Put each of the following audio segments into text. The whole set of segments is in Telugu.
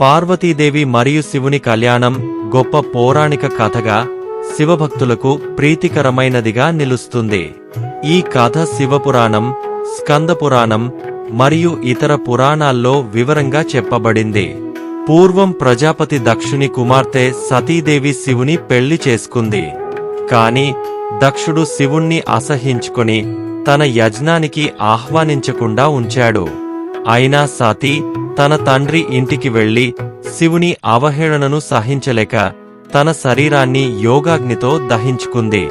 పార్వతీదేవి మరియు శివుని కళ్యాణం గొప్ప పౌరాణిక కథగా శివభక్తులకు ప్రీతికరమైనదిగా నిలుస్తుంది. ఈ కథ శివపురాణం స్కందపురాణం మరియు ఇతర పురాణాల్లో వివరంగా చెప్పబడింది. పూర్వం ప్రజాపతి దక్షుని కుమార్తె సతీదేవి శివుని పెళ్ళి చేసుకుంది. కాని దక్షుడు శివుణ్ణి అసహించుకొని తన యజ్ఞానికి ఆహ్వానించకుండా ఉంచాడు. అయినా సతీ తన తండ్రి ఇంటికి వెళ్ళి శివుని అవహేళనను సహించలేక తన శరీరాన్ని యోగాగ్నితో దహించుకుంది.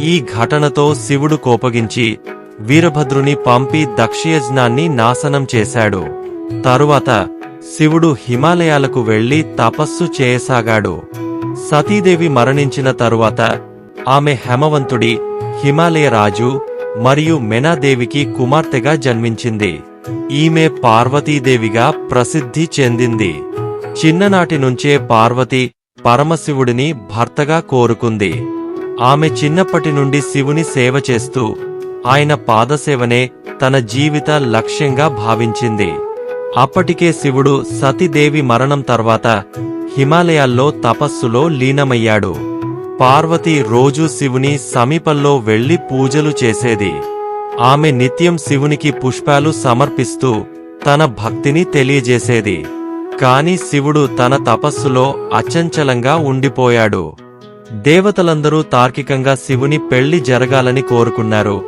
ఈ ఘటనతో శివుడు కోపగించి వీరభద్రుని పంపి దక్షయజ్ఞాన్ని నాశనం చేశాడు. తరువాత శివుడు హిమాలయాలకు వెళ్ళి తపస్సు చేయసాగాడు. సతీదేవి మరణించిన తరువాత ఆమె హేమవంతుడి హిమాలయ రాజు మరియు మెనాదేవికి కుమార్తెగా జన్మించింది. ఈమె పార్వతీదేవిగా ప్రసిద్ధి చెందింది. చిన్ననాటి నుంచే పార్వతి పరమశివుడిని భర్తగా కోరుకుంది. ఆమె చిన్నప్పటి నుండి శివుని సేవ చేస్తూ ఆయన పాదసేవనే తన జీవిత లక్ష్యంగా భావించింది. అప్పటికే శివుడు సతీదేవి మరణం తర్వాత హిమాలయాల్లో తపస్సులో లీనమయ్యాడు. పార్వతి రోజూ శివుని సమీపంలో వెళ్ళి పూజలు చేసేది. ఆమె నిత్యం శివునికి పుష్పాలు సమర్పిస్తూ తన భక్తిని తెలియజేసేది. కాని శివుడు తన తపస్సులో అచంచలంగా ఉండిపోయాడు. దేవతలందరూ తార్కికంగా శివుని పెళ్ళి జరగాలని కోరుకున్నారు.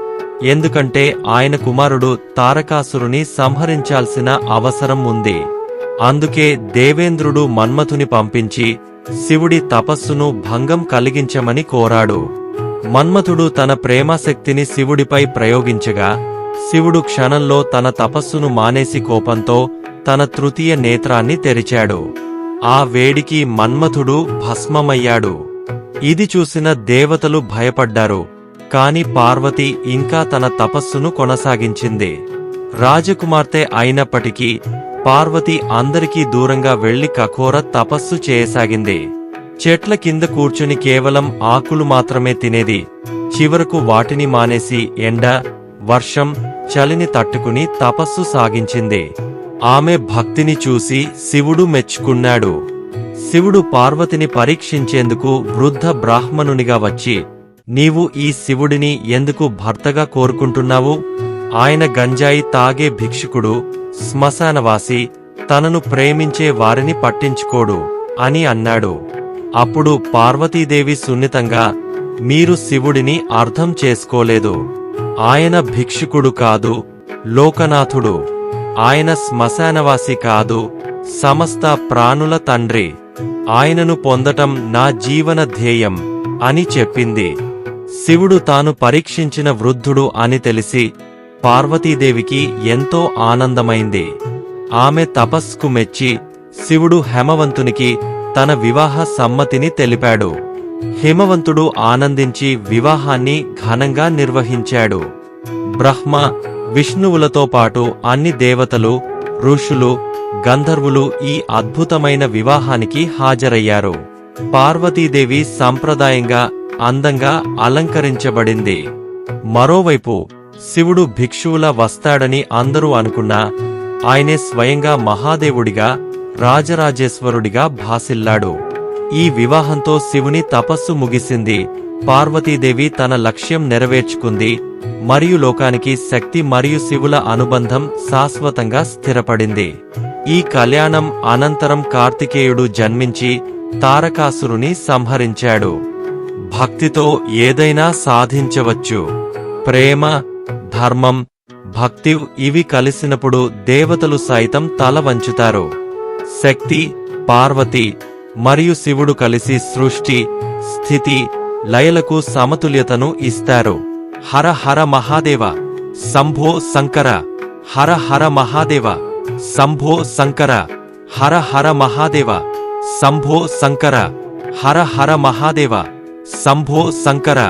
ఎందుకంటే ఆయన కుమారుడు తారకాసురుని సంహరించాల్సిన అవసరం ఉంది. అందుకే దేవేంద్రుడు మన్మథుని పంపించి శివుడి తపస్సును భంగం కలిగించమని కోరాడు. మన్మథుడు తన ప్రేమాశక్తిని శివుడిపై ప్రయోగించగా శివుడు క్షణంలో తన తపస్సును మానేసి కోపంతో తన తృతీయ నేత్రాన్ని తెరిచాడు. ఆ వేడికి మన్మథుడు భస్మమయ్యాడు. ఇది చూసిన దేవతలు భయపడ్డారు. కాని పార్వతి ఇంకా తన తపస్సును కొనసాగించింది. రాజకుమార్తె అయినప్పటికీ పార్వతి అందరికీ దూరంగా వెళ్ళి కఠోర తపస్సు చేయసాగింది. చెట్ల కింద కూర్చుని కేవలం ఆకులు మాత్రమే తినేది. చివరకు వాటిని మానేసి ఎండ వర్షం చలిని తట్టుకుని తపస్సు సాగించింది. ఆమె భక్తిని చూసి శివుడు మెచ్చుకున్నాడు. శివుడు పార్వతిని పరీక్షించేందుకు వృద్ధ బ్రాహ్మణునిగా వచ్చి నీవు ఈ శివుడిని ఎందుకు భర్తగా కోరుకుంటున్నావు? ఆయన గంజాయి తాగే భిక్షుకుడు శ్మశానవాసి తనను ప్రేమించే వారిని పట్టించుకోడు అని అన్నాడు. అప్పుడు పార్వతీదేవి సున్నితంగా మీరు శివుడిని అర్థం చేసుకోలేదు. ఆయన భిక్షుకుడు కాదు లోకనాథుడు. ఆయన శ్మశానవాసి కాదు సమస్త ప్రాణుల తండ్రి. ఆయనను పొందటం నా జీవన ధ్యేయం అని చెప్పింది. శివుడు తాను పరీక్షించిన వృద్ధుడు అని తెలిసి పార్వతీదేవికి ఎంతో ఆనందమైంది. ఆమె తపస్కు మెచ్చి శివుడు హేమవంతునికి తన వివాహ సమ్మతిని తెలిపాడు. హిమవంతుడు ఆనందించి వివాహాన్ని ఘనంగా నిర్వహించాడు. బ్రహ్మ విష్ణువులతో పాటు అన్ని దేవతలు ఋషులు గంధర్వులు ఈ అద్భుతమైన వివాహానికి హాజరయ్యారు. పార్వతీదేవి సంప్రదాయంగా అందంగా అలంకరించబడింది. మరోవైపు శివుడు భిక్షువుల వస్తాడని అందరూ అనుకున్నా ఆయనే స్వయంగా మహాదేవుడిగా రాజరాజేశ్వరుడిగా భాసిల్లాడు. ఈ వివాహంతో శివుని తపస్సు ముగిసింది. పార్వతీదేవి తన లక్ష్యం నెరవేర్చుకుంది. మరియు లోకానికి శక్తి మరియు శివుల అనుబంధం శాశ్వతంగా స్థిరపడింది. ఈ కళ్యాణం అనంతరం కార్తికేయుడు జన్మించి తారకాసురుని సంహరించాడు. భక్తితో ఏదైనా సాధించవచ్చు. ప్రేమ ధర్మం భక్తి ఇవి కలిసినప్పుడు దేవతలు సైతం తల వంచుతారు. శక్తి పార్వతి మరియు శివుడు కలిసి సృష్టి స్థితి లయలకు సమతుల్యతను ఇస్తారు. హర హర మహాదేవ శంభో శంకర. హర హర మహాదేవ శంభో శంకర. హర హర మహాదేవ శంభో శంకర. హర హర మహాదేవ శంభో శంకర.